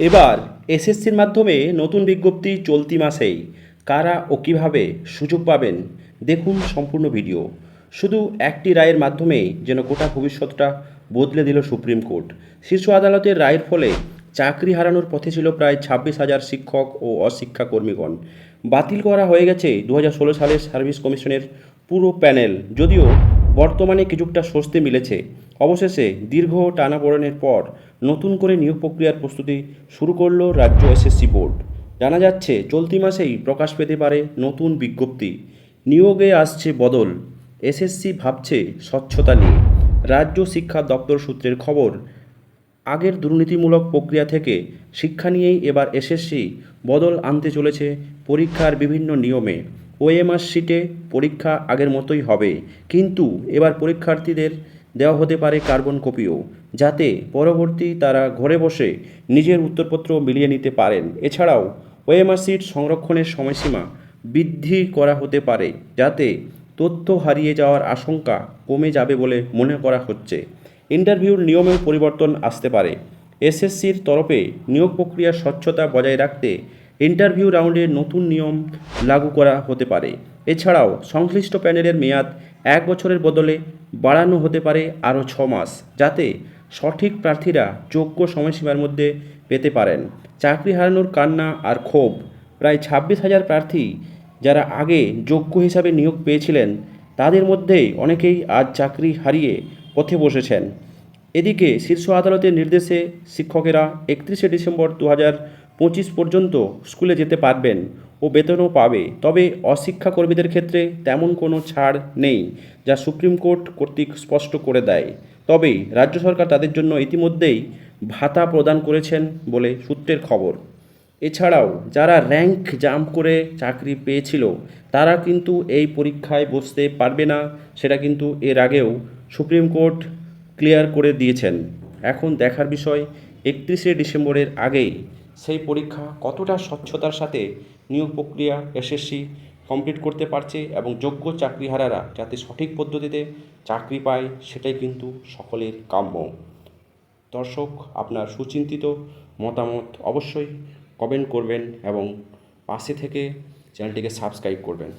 এবার এসএসসির মাধ্যমে নতুন বিজ্ঞপ্তি চলতি মাসেই। কারা ও কীভাবে সুযোগ পাবেন দেখুন সম্পূর্ণ ভিডিও। শুধু একটি রায়ের মাধ্যমেই যেন গোটা ভবিষ্যৎটা বদলে দিল সুপ্রিম কোর্ট। শীর্ষ আদালতের রায়ের ফলে চাকরি হারানোর পথে ছিল প্রায় ছাব্বিশ হাজার শিক্ষক ও অশিক্ষা কর্মীগণ। বাতিল করা হয়ে গেছে দু হাজার ষোলো সালের সার্ভিস কমিশনের পুরো প্যানেল। যদিও বর্তমানে কিছুটা স্বস্তি মিলেছে। অবশেষে দীর্ঘ টানাপোড়েনের পর নতুন করে নিয়োগ প্রক্রিয়ার প্রস্তুতি শুরু করল রাজ্য এসএসসি বোর্ড। জানা যাচ্ছে, চলতি মাসেই প্রকাশ পেতে পারে নতুন বিজ্ঞপ্তি। নিয়োগে আসছে বদল। এসএসসি ভাবছে স্বচ্ছতা নিয়ে। রাজ্য শিক্ষা দপ্তর সূত্রের খবর, আগের দুর্নীতিমূলক প্রক্রিয়া থেকে শিক্ষা নিয়েই এবার এসএসসি বদল আনতে চলেছে পরীক্ষার বিভিন্ন নিয়মে। ওএমআর শিটে পরীক্ষা আগের মতোই হবে। কিন্তু এবার পরীক্ষার্থীদের দেওয়া হতে পারে কার্বন কপিও, যাতে পরবর্তী তারা ঘরে বসে নিজের উত্তরপত্র মিলিয়ে নিতে পারেন। এছাড়াও, ওএমআর শিট সংরক্ষণের সময়সীমা বৃদ্ধি করা হতে পারে, যাতে তথ্য হারিয়ে যাওয়ার আশঙ্কা কমে যাবে বলে মনে করা হচ্ছে। ইন্টারভিউর নিয়মেও পরিবর্তন আসতে পারে। এসএসসির তরফে নিয়োগ প্রক্রিয়ার স্বচ্ছতা বজায় রাখতে ইন্টারভিউ রাউন্ডে নতুন নিয়ম লাগু করা হতে পারে। এছাড়াও সংশ্লিষ্ট প্যানেলের মেয়াদ এক বছরের বদলে বাড়ানো হতে পারে আরও ছ মাস, যাতে সঠিক প্রার্থীরা যোগ্য সময়সীমার মধ্যে পেতে পারেন। চাকরি হারানোর কান্না আর ক্ষোভ, প্রায় ছাব্বিশ হাজার প্রার্থী যারা আগে যোগ্য হিসাবে নিয়োগ পেয়েছিলেন, তাদের মধ্যেই অনেকেই আজ চাকরি হারিয়ে পথে বসেছেন। এদিকে শীর্ষ আদালতের নির্দেশে শিক্ষকেরা একত্রিশে ডিসেম্বর দু হাজার পঁচিশ পর্যন্ত স্কুলে যেতে পারবেন ও বেতনও পাবে। তবে অশিক্ষা কর্মীদের ক্ষেত্রে তেমন কোনো ছাড় নেই, যা সুপ্রিম কোর্ট কর্তৃক স্পষ্ট করে দেয়। তবে রাজ্য সরকার তাদের জন্য ইতিমধ্যেই ভাতা প্রদান করেছেন বলে সূত্রের খবর। এছাড়াও যারা র্যাঙ্ক জাম্প করে চাকরি পেয়েছিল, তারা কিন্তু এই পরীক্ষায় বসতে পারবে না, সেটা কিন্তু এর আগেও সুপ্রিম কোর্ট ক্লিয়ার করে দিয়েছেন। এখন দেখার বিষয়, একত্রিশে ডিসেম্বরের আগেই সেই পরীক্ষা কতটা স্বচ্ছতার সাথে নিয়োগ প্রক্রিয়া এসএসসি কমপ্লিট করতে পারছে এবং যোগ্য চাকরিহারারা যাতে সঠিক পদ্ধতিতে চাকরি পায়, সেটাই কিন্তু সকলের কাম্য। দর্শক, আপনার সুচিন্তিত মতামত অবশ্যই কমেন্ট করবেন এবং পাশে থেকে চ্যানেলটিকে সাবস্ক্রাইব করবেন।